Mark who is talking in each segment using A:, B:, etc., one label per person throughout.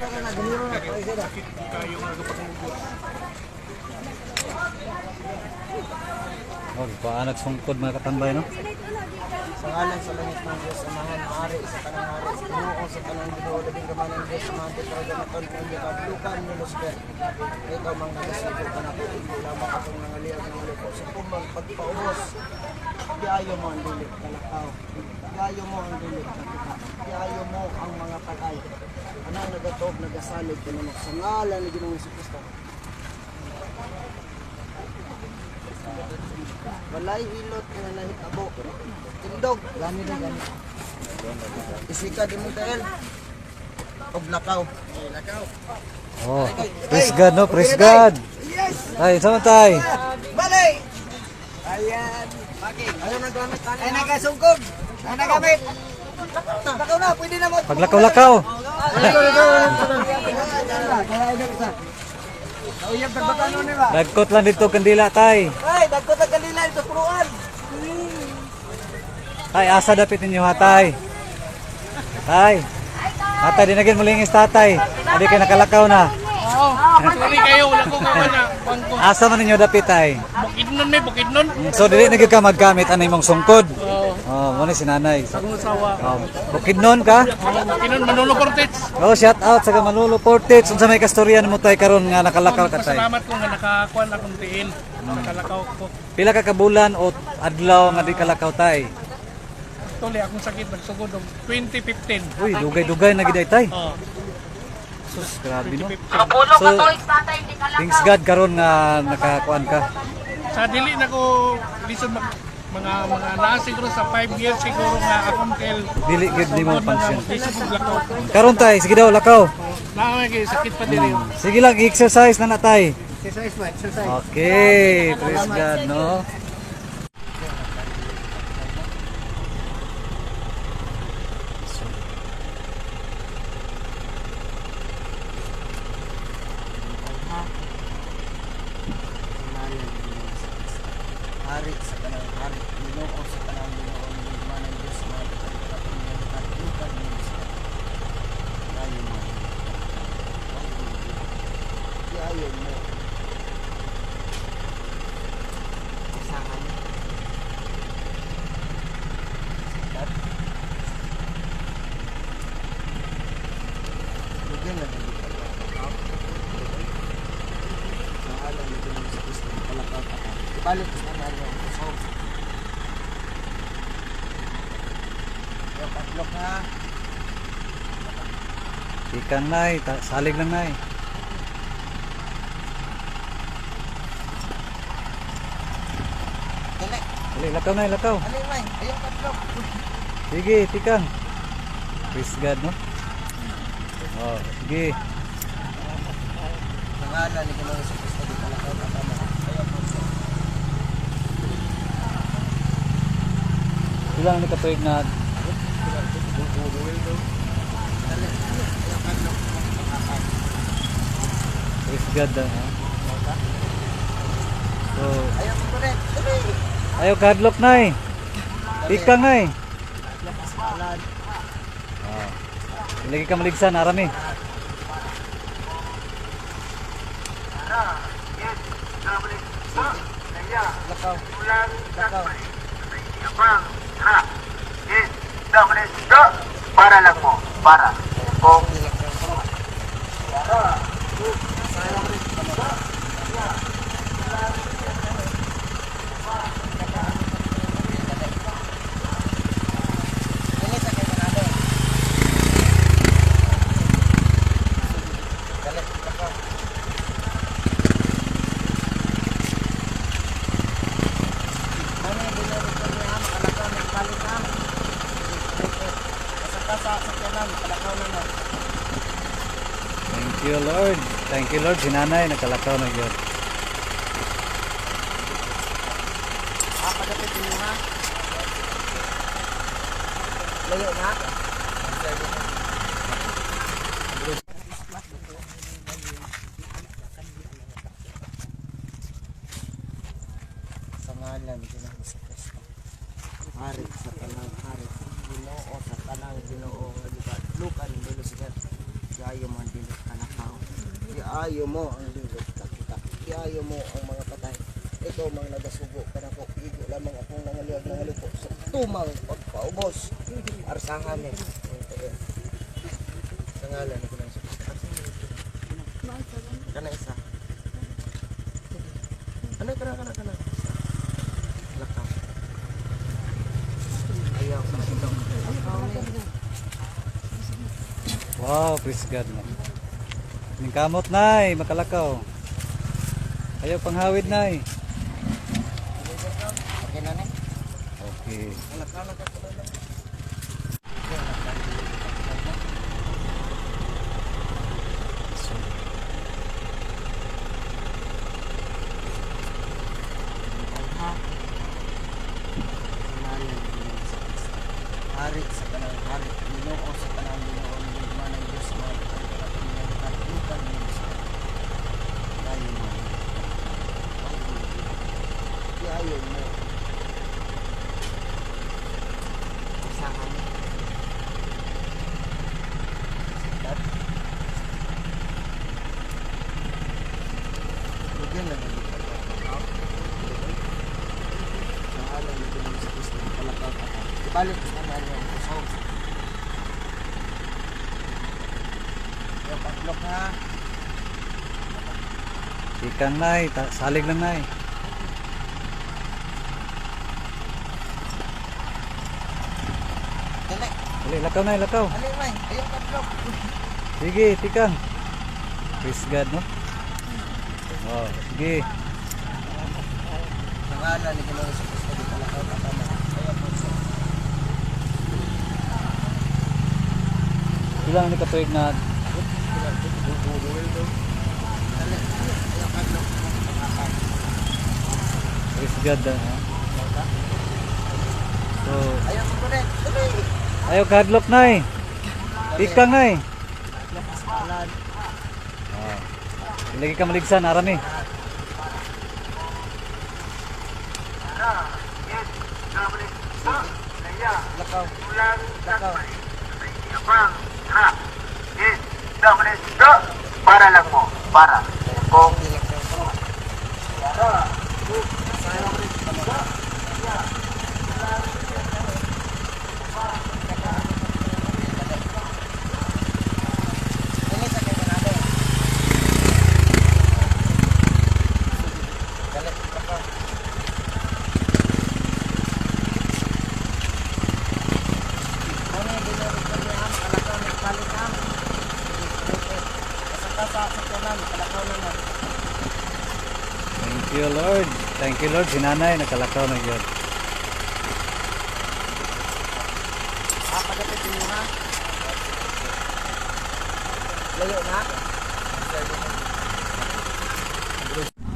A: Oh, paanag sungkod mga katambay no?
B: Sa ngalan sa langit ng Diyos, amahan, maari sa kanang hari, inuo sa kanang ginoo, labing gaman ng Diyos, amahan ko talaga na ton, kung yung kablukan ni Lusper. Ikaw mang nagasigo ka na hindi lamang akong nangaliyag ng ulit. Sa kumang pagpaubos, Iyayo mo ang dilit kalakaw. Iyayo mo ang dilit. Iyayo mo ang mga patay. Anang nagatob, nagasalig, pinunok sa ngalan ni Ginoong Yesu Cristo. Walay hilot nga nahitabo. Tindog. Gani din, gani. Isika di mo dahil. Og lakaw. Lakaw.
A: Oh, praise God no, praise God.
B: Yes!
A: Tay, sama tay.
B: Balik! Ayan. Ayaw na gamit. Ay, nagasungkog. Ay, nagamit. Lakaw na, pwede na mo.
A: Paglakaw-lakaw. Dagkot lang dito kandila tay.
B: Ay, dagko ta kanila ito puruan.
A: Tay, asa dapit ninyo ha tay. Tay. Atay, dinagin mulingis tatay. Adi kayo nakalakaw na.
C: Sorry kayo, wala ko gawa na.
A: Asa man ninyo dapit tay.
C: Bukid nun eh, bukid nun.
A: So dili na gyud ka maggamit anay mong sungkod. Oh, mo ni sinanay.
C: Akong asawa.
A: Oh, bukid nun ka?
C: Bukid nun, Manolo Cortez.
A: Oh, shout out sa Manolo Portage. Unsa may kastorya mo tay karon nga nakalakaw ka tay?
C: Pasalamat ko nga nakakuan akong tiin. Nakalakaw ko.
A: Pila ka kabulan o adlaw nga di kalakaw tay?
C: Tuli, akong sakit nagsugod og 2015.
A: Uy, dugay-dugay na giday tay.
C: Oo,
A: Sus, grabe no.
C: 2015.
A: So, thanks God karon nga nakakuan ka.
C: Sa dili na ko lisod mag mga mga naa siguro sa 5 years siguro nga akong kel
A: Dili gid nimo
C: lakaw.
A: Karon tay, sige daw lakaw.
C: Naa kay sakit pa diri.
A: Sige lang, exercise na na tay.
B: Exercise mo, exercise.
A: Okay, praise God no.
B: Hari sa kanang hari, Ginoo sa kanang Ginoo, Gugman ng Diyos, mga kapatid ng katlukan ng Diyos. Ayaw mo. Ayaw mo. Isahan. Sikat. Lugyan na din ito. Sa alam ni Ginoo sa Kristo, palakaw ka ka. Ibalik sa kanang So, yung patlok na.
A: Ikan nay, ta- salig lang nay.
B: Dali.
A: Dali, lakaw nay, lakaw.
B: Dali, May. Ayun, patlok.
A: Sige, tikang. Praise God no. Oh, sige.
B: Pangalan ni Ginoo sa Kristo di palakaw ka tama.
A: Ilang ni katuig na Praise God ha? So,
B: Ayaw mo Dali.
A: ayaw kadlok nay. Tikang nay.
B: Lakas kalan.
A: Oh. Ilagi ka maligsan, arami.
D: Para lang mo, para. Kung
B: Dali sa kay Manalo. Dali. Lakaw. Ano yung binurot ko niya? Makalakaw na balik na. Kasaka sa sakyanan, makalakaw na na.
A: Thank you, Lord. Thank you, Lord. Sinanay, nakalakaw na yun.
B: Ah, pagdating niyo ha. Layo na. Sa ngalan ni Ginoo sa Kristo. Hari sa kanang hari. Ginoo sa kanang Ginoo nga giba. Lukan dulo sa Gayo man dili Iayo mo ang lulot kakita. Iayo mo ang mga patay. Ikaw mang nagasugo ka na ko. Igo lamang akong nangaliyag nangaliko sa tumang pagpaubos. Arsahan eh. Sa ngalan ko ng Kana isa. Ano kana kana kana? Lakaw.
A: Wow, praise God na. Ning kamot nay, makalakaw. Ayaw panghawid nay.
B: Okay na na.
A: Okay.
B: Lakaw na ka Hari sa kanang hari, Ginoo sa kanang Ginoo, Lugman ng Diyos, mga kapatid, katlukan ng Diyos. Tayo mo. Tayo mo. Usahan. Sikat. Lugyan lang ang ipagkakao. Sa alam ni Ginoo sa Kristo, palakaw ka ka. Ibalik sa kanang yung puso. Yung paglok ha.
A: Ikang nay, ta- salig lang nay.
B: Dali.
A: Dali, lakaw nay, lakaw.
B: Dali, May. Ayun paglok.
A: Sige, tikang. Praise God, no? Wow, sige.
B: Sa ngalan ni Ginoo sa Kristo, di palakaw ka tama. Ayaw
A: Ilang ni katuig na praise God. ah? So,
B: Ayaw mo rin.
A: Ayaw kadlok nay. Tikang nay.
B: Alan.
A: Ah. Ilagi ka maligsan, arami.
B: Lakaw. Lakaw.
D: Abang, is, dominant, do, para. Lang mo, para. Kung
B: Dali sa kay kanado. Dali. Lakaw. Ano yung dinarito niya? Kalakaw ni Palikam. Kasaka sa sakyanan. Kalakaw na na.
A: Thank you, Lord. Thank you, Lord. Si nanay, nakalakaw na yun.
B: Ah, pagdating niyo ha. Layo na.
E: Oh,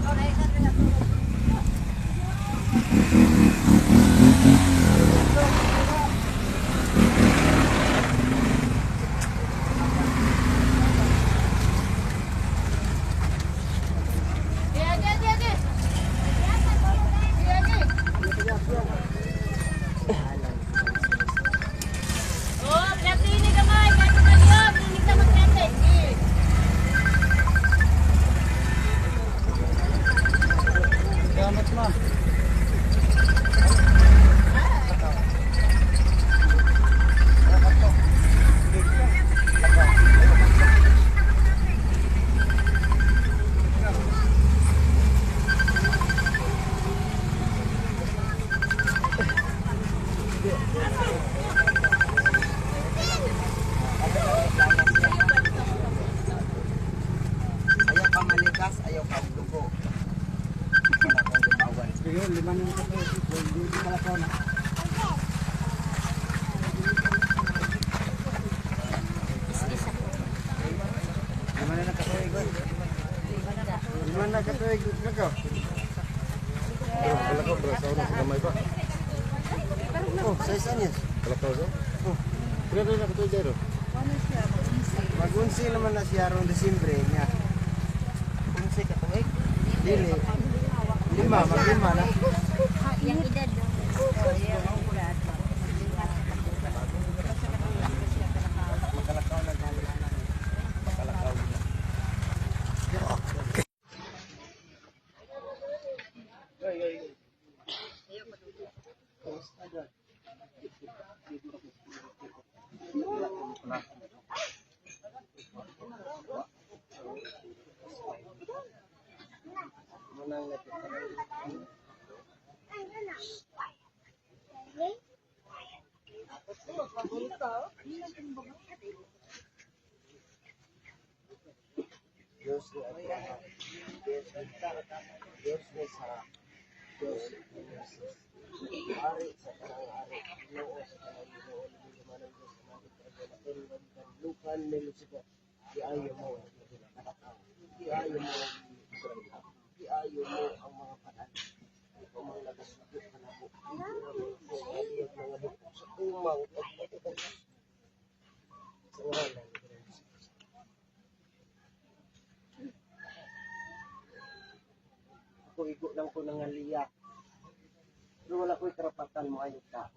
E: Hindi
B: pala ko na. Lima na nakatuig. Lima na nakatuig. Nako.
F: Kalakaw, berasa orang sa gamay pa.
B: Oh, sa isa niya.
F: Kalakaw sa? Oh. Rin ako ito dito.
B: Mag-unsi naman na siya around Desembre niya. Unsi ka tuig. Dili. Lima, mag-lima na.
E: Yung edad.
B: Ayun. Diyos ni Abraham, Diyos ni Isaac, Diyos ni Sarah, Diyos ni Moses. Ari sa kanang ari, Ginoo sa kanang Ginoo, lumiluman ng Diyos sa mga tragalatin, bantan, lukan ni Lucifer. Di ayo mo ang pinakataw. Di ayo mo ang pinakataw. Di ayo mo ang mga panan. Ikaw mga nagasugit ka na po. Ikaw mga hukok sa umang at matigas. Sa ngalan ko, igo lang ko ng liyak. Pero wala ko'y karapatan mo ayong tao.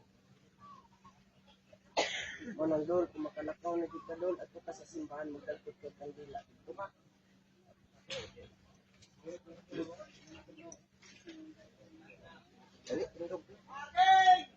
B: O nang Lord, kung na kita, Lord, at ka sa simbahan, magdagpot ka kandila. Diba? Dali, tingog. Okay!